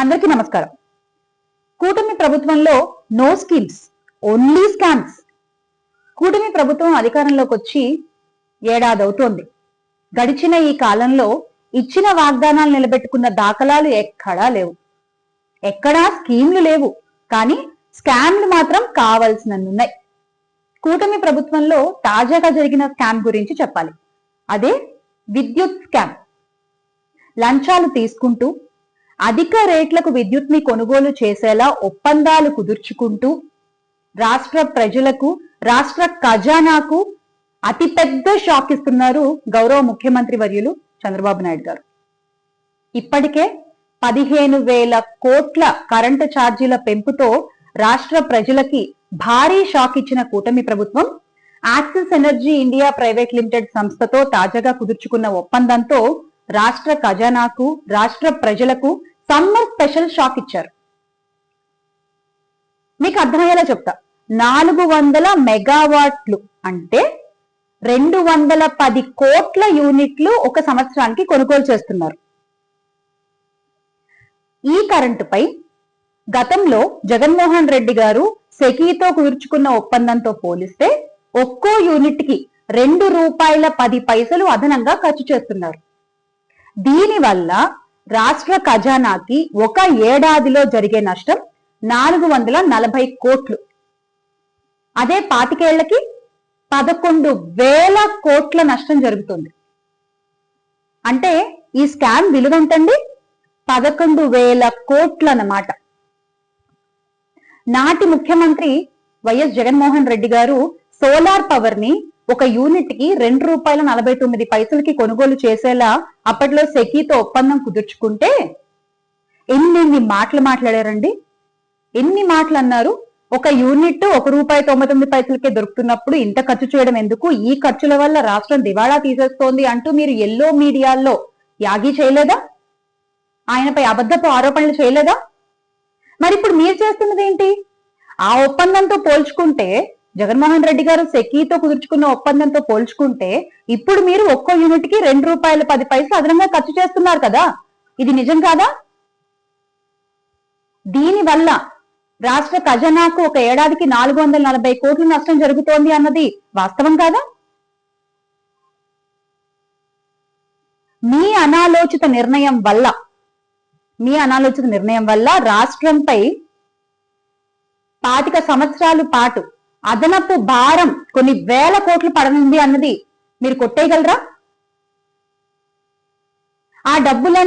అందరికీ నమస్కారం. కూటమి ప్రభుత్వంలో నో స్కీమ్స్ ఓన్లీ స్కామ్స్ కూటమి ప్రభుత్వం అధికారంలోకి వచ్చి ఏడాది అవుతోంది గడిచిన ఈ కాలంలో ఇచ్చిన వాగ్దానాలు నిలబెట్టుకున్న దాఖలాలు ఎక్కడా లేవు. ఎక్కడా స్కీమ్లు లేవు కానీ స్కామ్లు మాత్రం కావాల్సినన్నున్నాయి. కూటమి ప్రభుత్వంలో తాజాగా జరిగిన స్కామ్ గురించి చెప్పాలి. అదే విద్యుత్ స్కామ్. లంచాలు తీసుకుంటూ అధిక రేట్లకు విద్యుత్ని కొనుగోలు చేసేలా ఒప్పందాలు కుదుర్చుకుంటూ రాష్ట్ర ప్రజలకు రాష్ట్ర ఖజానాకు అతిపెద్ద షాక్ ఇస్తున్నారు గౌరవ ముఖ్యమంత్రి వర్యులు చంద్రబాబు నాయుడు గారు. ఇప్పటికే పదిహేను వేల కోట్ల కరెంటు ఛార్జీల పెంపుతో రాష్ట్ర ప్రజలకి భారీ షాక్ ఇచ్చిన కూటమి ప్రభుత్వం Axis Energy India private limited సంస్థతో తాజాగా కుదుర్చుకున్న ఒప్పందంతో రాష్ట్ర ఖజానాకు రాష్ట్ర ప్రజలకు సమ్మర్ స్పెషల్ షాక్ ఇచ్చారు. మీకు అర్థమయ్యేలా చెప్తా. నాలుగు వందల మెగావాట్లు అంటే రెండు వందల పది కోట్ల యూనిట్లు ఒక సంవత్సరానికి కొనుగోలు చేస్తున్నారు. ఈ కరెంటుపై గతంలో జగన్మోహన్ రెడ్డి గారు సెకీతో కుదుర్చుకున్న ఒప్పందంతో పోలిస్తే ఒక్కో యూనిట్కి రెండు రూపాయల పది పైసలు అదనంగా ఖర్చు చేస్తున్నారు. దీనివల్ల రాష్ట్ర ఖజానాకి ఒక ఏడాదిలో జరిగే నష్టం నాలుగు వందల నలభై కోట్లు. అదే పాతికేళ్ళకి పదకొండు వేల కోట్ల నష్టం జరుగుతుంది. అంటే ఈ స్కామ్ విలువ ఎంతండి పదకొండు వేల కోట్లు అన్నమాట నాటి ముఖ్యమంత్రి వైఎస్ జగన్మోహన్ రెడ్డి గారు సోలార్ పవర్ని ఒక యూనిట్కి రెండు రూపాయల నలభై తొమ్మిది పైసలకి కొనుగోలు చేసేలా అప్పట్లో సెకీతో ఒప్పందం కుదుర్చుకుంటే ఎన్ని మాటలు మాట్లాడారండి? ఎన్ని మాటలు అన్నారు? ఒక యూనిట్ ఒక రూపాయి తొంభై తొమ్మిది పైసలకే దొరుకుతున్నప్పుడు ఇంత ఖర్చు చేయడం ఎందుకు? ఈ ఖర్చుల వల్ల రాష్ట్రం దివాళా తీసేస్తోంది అంటూ మీరు ఎల్లో మీడియాల్లో యాగి చేయలేదా? ఆయనపై అబద్ధపు ఆరోపణలు చేయలేదా? మరి ఇప్పుడు మీరు చేస్తున్నది ఏంటి ఆ ఒప్పందంతో పోల్చుకుంటే జగన్మోహన్ రెడ్డి గారు సెకీతో కుదుర్చుకున్న ఒప్పందంతో పోల్చుకుంటే ఇప్పుడు మీరు ఒక్కో యూనిట్కి రెండు రూపాయల పది పైసలు అదనంగా ఖర్చు చేస్తున్నారు కదా. ఇది నిజం కాదా? దీని వల్ల రాష్ట్ర ఖజానాకు ఒక ఏడాదికి నాలుగు వందల నలభై కోట్ల నష్టం జరుగుతోంది అన్నది వాస్తవం కాదా? మీ అనాలోచిత నిర్ణయం వల్ల మీ అనాలోచిత నిర్ణయం వల్ల రాష్ట్రంపై పాతిక సంవత్సరాలు పాటు అదనపు భారం కొన్ని వేల కోట్లు పడనుంది అన్నది మీరు కొట్టేయగలరా? ఆ డబ్బులన్నీ